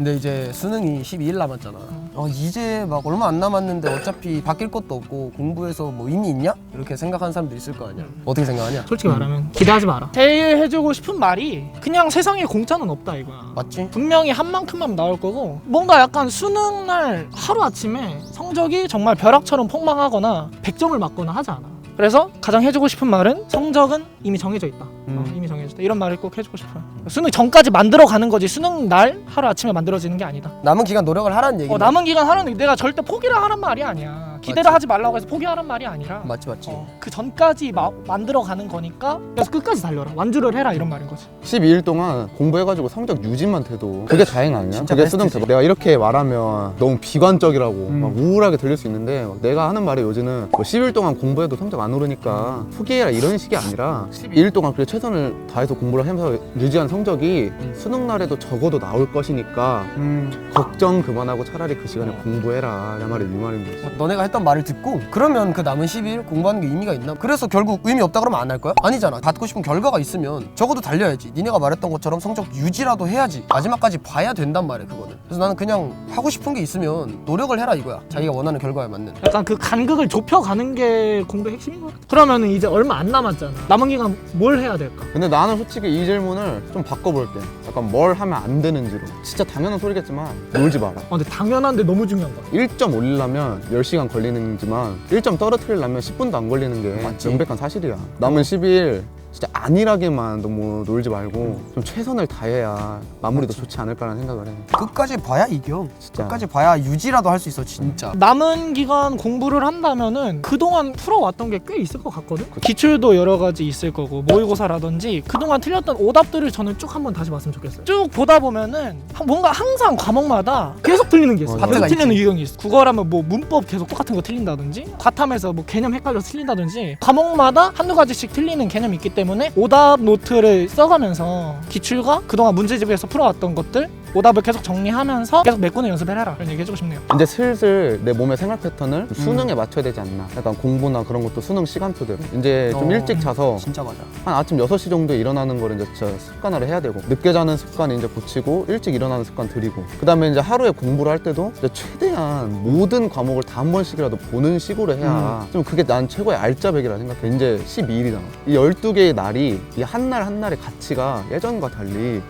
근데 이제 수능이 12일 남았잖아. 어, 이제 막 얼마 안 남았는데 어차피 바뀔 것도 없고 공부해서 뭐 의미 있냐? 이렇게 생각하는 사람도 있을 거 아니야. 어떻게 생각하냐? 솔직히 말하면 기대하지 마라. 제일 해주고 싶은 말이 그냥 세상에 공짜는 없다 이거야. 맞지? 분명히 한 만큼만 나올 거고 뭔가 약간 수능 날 하루 아침에 성적이 정말 벼락처럼 폭망하거나 100점을 맞거나 하지 않아. 그래서 가장 해주고 싶은 말은 성적은 이미 정해져 있다. 어, 음. 이미 정해져 있다. 이런 말을 꼭 해주고 싶어요. 수능 전까지 만들어 가는 거지 수능 날 하루 아침에 만들어지는 게 아니다. 남은 기간 노력을 하라는 얘기. 어, 남은 기간 하루는 내가 절대 포기를 하란 말이 아니야. 기대를 맞지. 하지 말라고 해서 포기하란 말이 아니라 맞지 맞지. 어, 그 전까지 마- 만들어 가는 거니까 그래서 끝까지 달려라. 완주를 해라 이런 말인 거지. 12일 동안 공부해가지고 성적 유지만 돼도 그게 다행 아니야? 진짜 그게 수능 베스트지. 대박. 내가 이렇게 말하면 너무 비관적이라고 음. 막 우울하게 들릴 수 있는데 막 내가 하는 말이 요즘은 뭐 10일 동안 공부해도 성적 안 오르니까 포기해라 이런 식이 아니라 12일 동안 그래 최선을 다해서 공부를 하면서 유지한 성적이 수능 날에도 적어도 나올 것이니까 음. 걱정 그만하고 차라리 그 시간에 공부해라 내 말이 이 말인 거지. 너네가 했던 말을 듣고 그러면 그 남은 10일 공부하는 게 의미가 있나? 그래서 결국 의미 없다 그러면 안 할 거야? 아니잖아. 받고 싶은 결과가 있으면 적어도 달려야지. 니네가 말했던 것처럼 성적 유지라도 해야지. 마지막까지 봐야 된단 말이야 그거는. 그래서 나는 그냥 하고 싶은 게 있으면 노력을 해라 이거야. 자기가 원하는 결과에 맞는. 약간 그 간극을 좁혀가는 게 공부의 핵심인 것 같아. 그러면은 이제 얼마 안 남았잖아. 남은 기간 뭘 해야 될까? 근데 나는 솔직히 이 질문을 좀 바꿔볼게. 약간 뭘 하면 안 되는지로. 진짜 당연한 소리겠지만 놀지 마라. 어, 근데 당연한데 너무 중요한 거야. 1점 올리려면 10시간 걸리는지만 1점 떨어뜨리려면 10분도 안 걸리는 게 맞지. 명백한 사실이야. 남은 10일 진짜 안일하게만 너무 놀지 말고 좀 최선을 다해야 마무리도 좋지 않을까라는 생각을 해. 끝까지 봐야 이겨. 진짜. 끝까지 봐야 유지라도 할 수 있어 진짜. 남은 기간 공부를 한다면은 그동안 풀어왔던 게 꽤 있을 것 같거든? 기출도 여러 가지 있을 거고 모의고사라든지 그동안 틀렸던 오답들을 저는 쭉 한번 다시 봤으면 좋겠어요 쭉 보다 보면은 한- 뭔가 항상 과목마다 계속 틀리는 게 있어 맞아. 계속 파트가 틀리는. 유형이 있어 국어라면 뭐 문법 계속 똑같은 거 틀린다든지 과탐에서 뭐 개념 헷갈려서 틀린다든지 과목마다 한두 가지씩 틀리는 개념이 있기 때문에 오답 노트를 써가면서 기출과 그동안 문제집에서 풀어왔던 것들 오답을 계속 정리하면서 계속 메꾸는 연습을 해라 그런 얘기 해주고 싶네요 이제 슬슬 내 몸의 생활 패턴을 음. 수능에 맞춰야 되지 않나. 약간 공부나 그런 것도 수능 시간표대로. 이제 좀 어. 일찍 자서 진짜 맞아. 한 아침 6시 정도에 일어나는 거를 이제 진짜 습관화를 해야 되고 늦게 자는 습관 이제 고치고 일찍 일어나는 습관 들이고 그다음에 이제 하루에 공부를 할 때도 이제 최대한 모든 과목을 다 한 번씩이라도 보는 식으로 해야 좀 그게 난 최고의 알짜배기라 생각해 이제 12일이잖아 이 12개 의 날이 이 한 날 한 날의 가치가 예전과 달리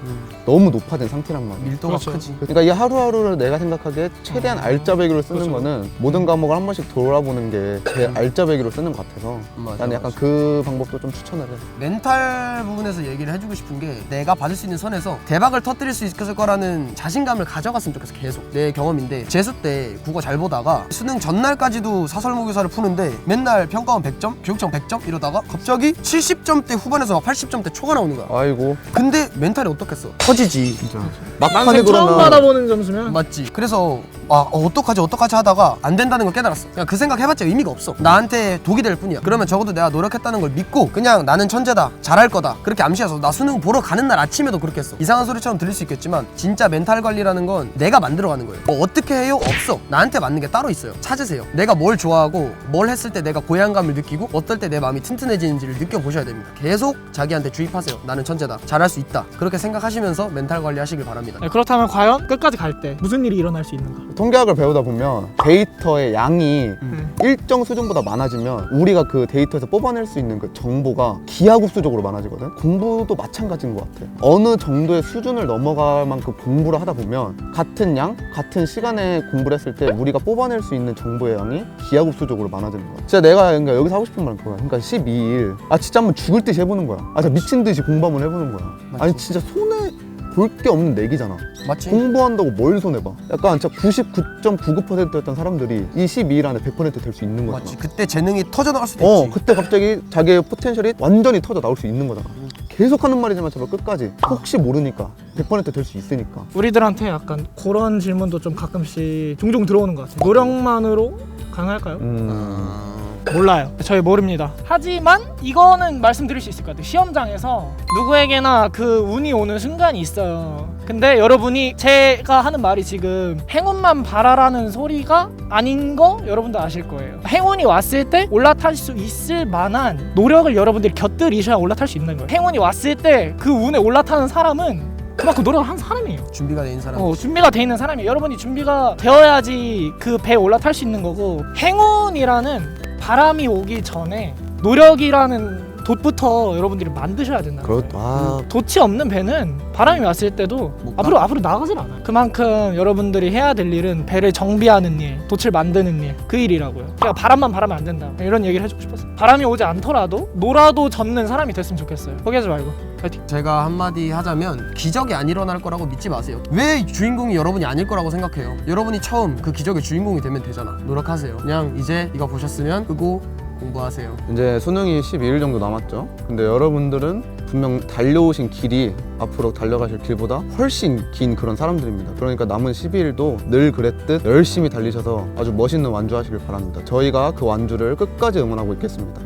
너무 높아진 상태란 말이야 밀도가 그렇죠. 크지. 그러니까 이 하루하루를 내가 생각하기에 최대한 알짜배기로 쓰는 그렇죠. 거는 모든 과목을 한 번씩 돌아보는 게 제 알짜배기로 쓰는 것 같아서 맞아, 나는 약간 맞아. 그 방법도 좀 추천을 해 멘탈 부분에서 얘기를 해주고 싶은 게 내가 받을 수 있는 선에서 대박을 터뜨릴 수 있을 거라는 자신감을 가져갔으면 좋겠어 계속 내 경험인데 재수 때 국어 잘 보다가 수능 전날까지도 사설모교사를 푸는데 맨날 평가원 100점 교육청 100점 이러다가 갑자기 70점 대 후반에서 막 80점대 초가 나오는 거야. 아이고. 근데 멘탈이 어떻겠어? 터지지. 진짜. 난생 막판에 처음 그러면 받아보는 점수면? 맞지. 그래서 아 어, 어떡하지 어떡하지 하다가 안 된다는 걸 깨달았어. 그냥 그 생각 해봤자 의미가 없어. 나한테 독이 될 뿐이야. 그러면 적어도 내가 노력했다는 걸 믿고 그냥 나는 천재다 잘할 거다 그렇게 암시해서 나 수능 보러 가는 날 아침에도 그렇게 했어. 이상한 소리처럼 들릴 수 있겠지만 진짜 멘탈 관리라는 건 내가 만들어가는 거예요. 뭐 어떻게 해요? 없어. 나한테 맞는 게 따로 있어요. 찾으세요. 내가 뭘 좋아하고 뭘 했을 때 내가 고향감을 느끼고 어떨 때 내 마음이 튼튼해지는지를 느껴보셔야 됩니다 계속 자기한테 주입하세요 나는 천재다 잘할 수 있다 그렇게 생각하시면서 멘탈 관리하시길 바랍니다 네, 그렇다면 과연 끝까지 갈 때 무슨 일이 일어날 수 있는가? 통계학을 배우다 보면 데이터의 양이 음. 일정 수준보다 많아지면 우리가 그 데이터에서 뽑아낼 수 있는 그 정보가 기하급수적으로 많아지거든. 공부도 마찬가지인 것 같아. 어느 정도의 수준을 넘어갈 만큼 공부를 하다 보면 같은 양, 같은 시간에 공부를 했을 때 우리가 뽑아낼 수 있는 정보의 양이 기하급수적으로 많아지는 거야. 진짜 내가 그러니까 여기서 하고 싶은 말은 그거야. 그러니까 12일 아 진짜 한번 죽을 듯이 해보는 거야. 아 진짜 미친 듯이 공부 한번 해보는 거야. 아니 진짜 손에 볼 게 없는 내기잖아. 맞지? 공부한다고 뭘 손해봐? 약간 진짜 99.99%였던 사람들이 이 12일 안에 100%될 수 있는 거잖아. 맞지 그때 재능이 터져나갈 수도 어, 있지 그때 갑자기 자기의 포텐셜이 완전히 터져 나올 수 있는 거잖아. 계속 하는 말이지만 제발 끝까지. 혹시 모르니까 100%될 수 있으니까. 우리들한테 약간 그런 질문도 좀 가끔씩 종종 들어오는 것 같아요. 노력만으로 가능할까요? 음. 몰라요. 저희 모릅니다. 하지만 이거는 말씀드릴 수 있을 것 같아요. 시험장에서 누구에게나 그 운이 오는 순간이 있어요. 근데 여러분이 제가 하는 말이 지금 행운만 바라라는 소리가 아닌 거 여러분도 아실 거예요. 행운이 왔을 때 올라탈 수 있을 만한 노력을 여러분들이 곁들이셔야 올라탈 수 있는 거예요. 행운이 왔을 때 그 운에 올라타는 사람은 그만큼 노력을 한 사람이에요. 준비가 돼 있는 사람. 어, 준비가 돼 있는 사람이에요. 여러분이 준비가 되어야지 그 배에 올라탈 수 있는 거고 행운이라는 바람이 오기 전에 노력이라는 돛부터 여러분들이 만드셔야 된다. 그렇 아 돛이 없는 배는 바람이 왔을 때도 못 앞으로 앞으로 나가질 않아요. 그만큼 여러분들이 해야 될 일은 배를 정비하는 일, 돛을 만드는 일, 그 일이라고요. 그러니까 바람만 바라면 안 된다. 이런 얘기를 해주고 싶었어요. 바람이 오지 않더라도 노라도 젓는 사람이 됐으면 좋겠어요. 포기하지 말고 파이팅. 제가 한마디 하자면 기적이 안 일어날 거라고 믿지 마세요. 왜 주인공이 여러분이 아닐 거라고 생각해요? 여러분이 처음 그 기적의 주인공이 되면 되잖아. 노력하세요. 그냥 이제 이거 보셨으면 끄고 공부하세요. 이제 수능이 12일 정도 남았죠. 근데 여러분들은 분명 달려오신 길이 앞으로 달려가실 길보다 훨씬 긴 그런 사람들입니다. 그러니까 남은 12일도 늘 그랬듯 열심히 달리셔서 아주 멋있는 완주하시길 바랍니다. 저희가 그 완주를 끝까지 응원하고 있겠습니다.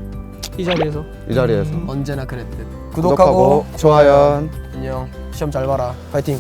이 자리에서 이 자리에서 음. 언제나 그랬듯. 구독하고 좋아요. 안녕. 시험 잘 봐라. 파이팅.